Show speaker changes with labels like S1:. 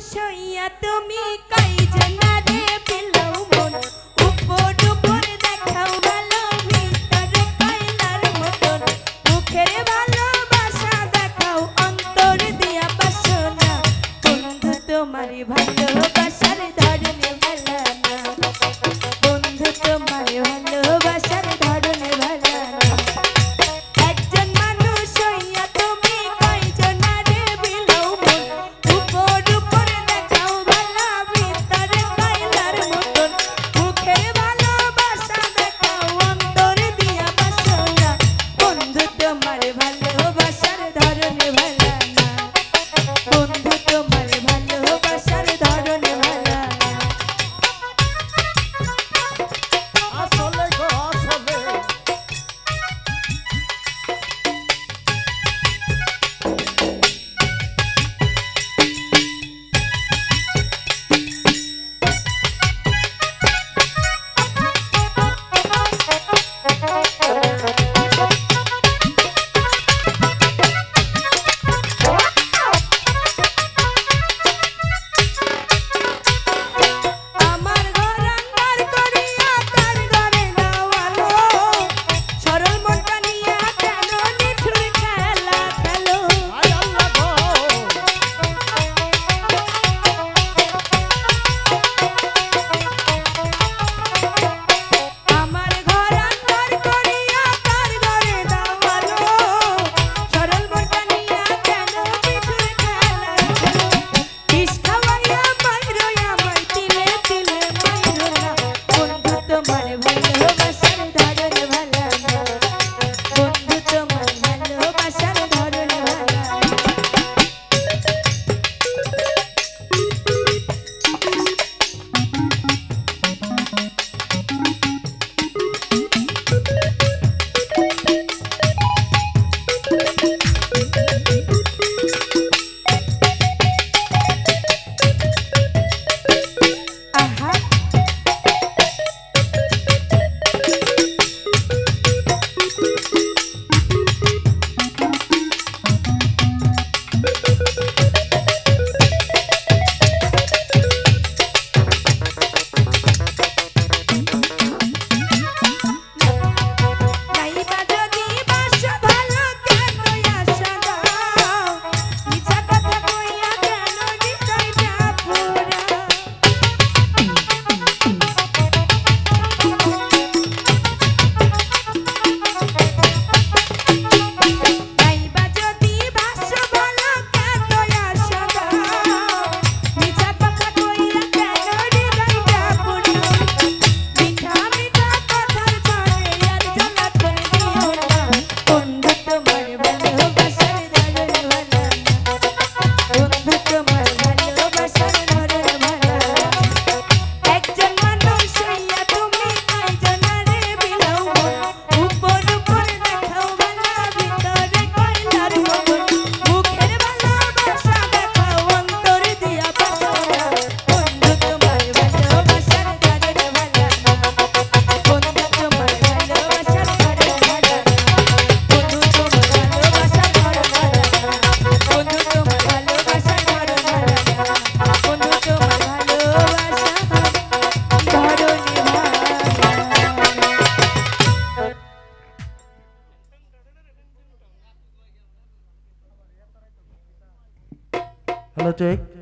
S1: সইয়া তুমি কাই জানা পেলাও মন? উপর উপর দেখাও ভালো ভিতরে কয়লার মতন। মুখের ভালোবাসা দেখাও, অন্তর দিয়া বাসনা। বন্ধু তোমারই ভালোবাসার ধরনে ভালো না। বন্ধু, তোমার ভালোবাসার ধরনে ভালো
S2: Hello, Jake.